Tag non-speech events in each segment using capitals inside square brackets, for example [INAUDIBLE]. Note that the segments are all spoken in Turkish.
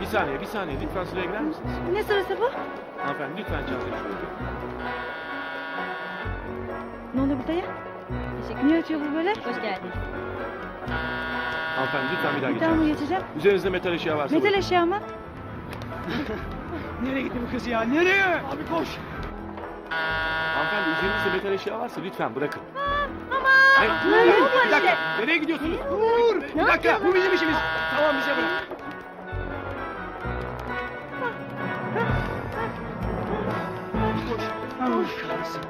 Bir saniye, bir saniye. Lütfen sıraya girer misiniz? Ne sırası bu? Hanımefendi lütfen çantayı şuraya. Ne oluyor burada ya? Niye açıyor bu böyle? Hoş geldin. Hanımefendi lütfen bir daha Bir geçer daha mı misiniz? geçeceğim? Üzerinizde metal eşya varsa Metal buyurun. eşya mı? Nereye gitti bu kız ya? Nereye? Abi koş. Üzerinizde metal eşya varsa lütfen bırakın. Ama. Hayır, Ne oluyor bir dakika. işte? Nereye gidiyorsunuz? Dur. Bir dakika. Bu bizim işimiz. Tamam bize bırak. Allah kahretsin.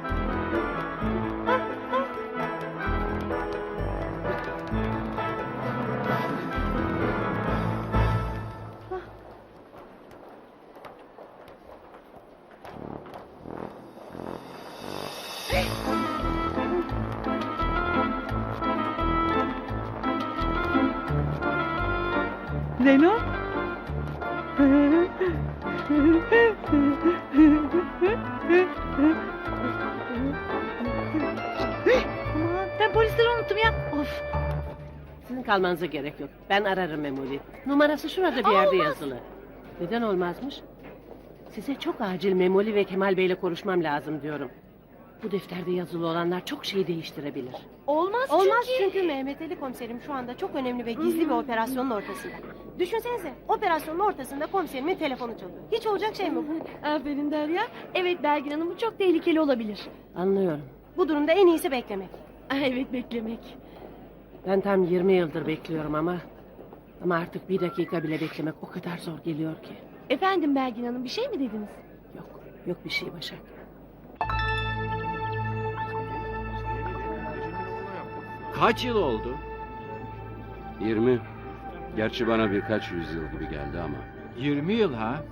Zeyno? Aman ben polisleri unuttum ya. Of. Sizin kalmanıza gerek yok. Ben ararım Memoli. Numarası şurada bir yerde yazılı. Neden olmazmış? Size çok acil Memoli ve Kemal Bey'le konuşmam lazım diyorum. Bu defterde yazılı olanlar çok şeyi değiştirebilir. Olmaz, Olmaz çünkü... çünkü Mehmet Ali komiserim şu anda çok önemli ve gizli bir operasyonun ortasında. Düşünsenize operasyonun ortasında komiserimin telefonu çalıyor. Hiç olacak şey mi bu? Aferin Derya. Evet Belgin Hanım bu çok tehlikeli olabilir. Anlıyorum. Bu durumda en iyisi beklemek. Ah, Evet beklemek. Ben tam 20 yıldır bekliyorum ama... Ama artık bir dakika bile beklemek o kadar zor geliyor ki. Efendim Belgin Hanım bir şey mi dediniz? Yok, yok bir şey Başak. Kaç yıl oldu? 20. Gerçi bana birkaç yüzyıl gibi geldi ama. 20 yıl ha?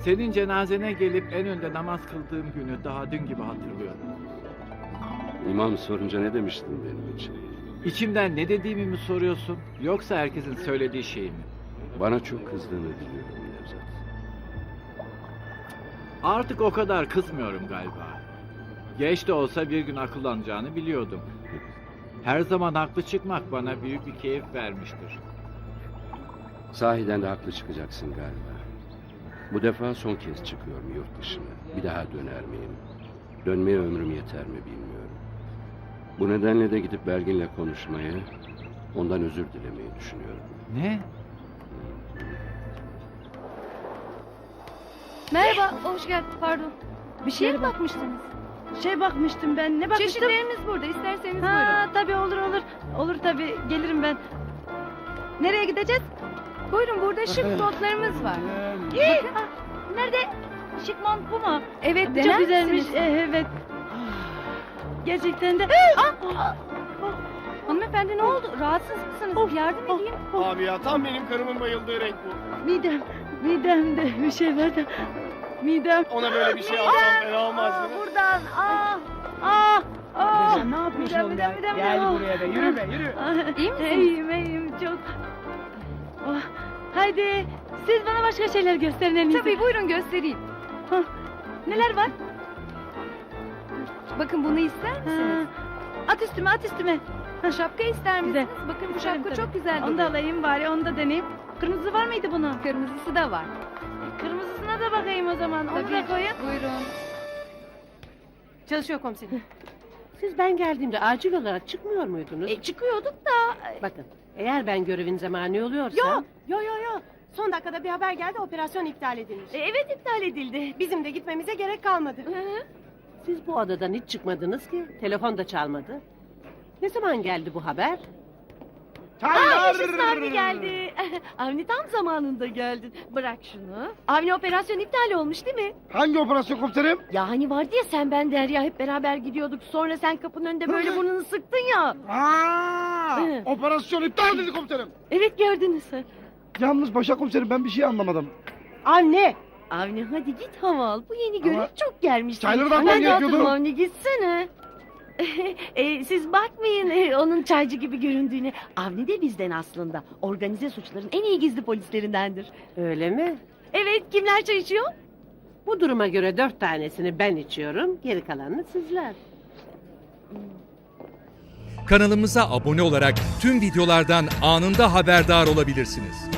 Senin cenazene gelip en önde namaz kıldığım günü daha dün gibi hatırlıyorum. İmam sorunca ne demiştin benim için? İçimden ne dediğimi mi soruyorsun yoksa herkesin söylediği şey mi? Bana çok kızdığını biliyorum Nevzat. Artık o kadar kızmıyorum galiba. Geç de olsa bir gün akıllanacağını biliyordum. Her zaman haklı çıkmak bana büyük bir keyif vermiştir. Sahiden de haklı çıkacaksın galiba. Bu defa son kez çıkıyorum yurt dışına. Bir daha döner miyim? Dönmeye ömrüm yeter mi bilmiyorum. Bu nedenle de gidip Belgin'le konuşmayı, ondan özür dilemeyi düşünüyorum. Ne? Merhaba, hoş geldin. Pardon. Bir şeye mi bakmıştınız? Şey bakmıştım ben. Ne bakmıştım? Çeşitlerimiz burada. İsterseniz buyurun. Ha tabii olur olur. Olur tabii gelirim ben. Nereye gideceğiz? Buyurun burada şık notlarımız var. Ah, Nerede? Şık mont bu mu? Evet, Çok dener güzelmiş. misiniz? Eh, evet. Gerçekten de. Ah! Hanımefendi ne oldu? Rahatsız mısınız? Bir yardım of. edeyim. Abi ya tam benim karımın bayıldığı renk bu. Midem, midemde bir şey var da. Midem. Ona böyle bir şey alsam fena olmaz değil mi? buradan. Ah, ah, ah. ne yapıyorsun Midem, oğlum midem, ya? midem. Gel Ah. buraya be yürü be yürü. İyi misiniz? İyiyim, iyiyim çok. Oh, haydi siz bana başka şeyler gösterin en iyisi. Tabii buyurun göstereyim. Hah, Neler var? Bakın bunu ister Ha, misiniz? at üstüme, at üstüme. Şapka ister misiniz? Güzel. Bakın bu şapka çok güzel Onu da alayım bari, onu da deneyeyim. Kırmızı var mıydı bunun? Kırmızısı da var. Kırmızısına da bakayım o zaman. Onu da koyun. Buyurun. Çalışıyor komiserim. Siz ben geldiğimde acil olarak çıkmıyor muydunuz? E, çıkıyorduk da. Bakın, eğer ben görevinize mani oluyorsam... Yo yo yo yo. Son dakikada bir haber geldi operasyon iptal edilmiş. E, evet iptal edildi. Bizim de gitmemize gerek kalmadı. Hı hı. Siz bu odadan hiç çıkmadınız ki. Telefon da çalmadı. Ne zaman geldi bu haber? Aa, yaşasın Avni geldi. [LAUGHS] Avni tam zamanında geldin. Bırak şunu. Avni operasyon iptal olmuş değil mi? Hangi operasyon komiserim? Ya hani vardı ya sen ben Derya hep beraber gidiyorduk. Sonra sen kapının önünde böyle burnunu sıktın ya. Aa, Hı. operasyon iptal edildi komiserim. Evet gördünüz. Yalnız Başak komiserim ben bir şey anlamadım. Anne! Avni hadi git hava al. Bu yeni görev çok gelmiş. çayları da atmam gerekiyordu. Avni gitsene. [LAUGHS] e, siz bakmayın e, onun çaycı gibi göründüğüne. Avni de bizden aslında. Organize suçların en iyi gizli polislerindendir. Öyle mi? Evet kimler çay içiyor? Bu duruma göre dört tanesini ben içiyorum, geri kalanını sizler. Kanalımıza abone olarak tüm videolardan anında haberdar olabilirsiniz.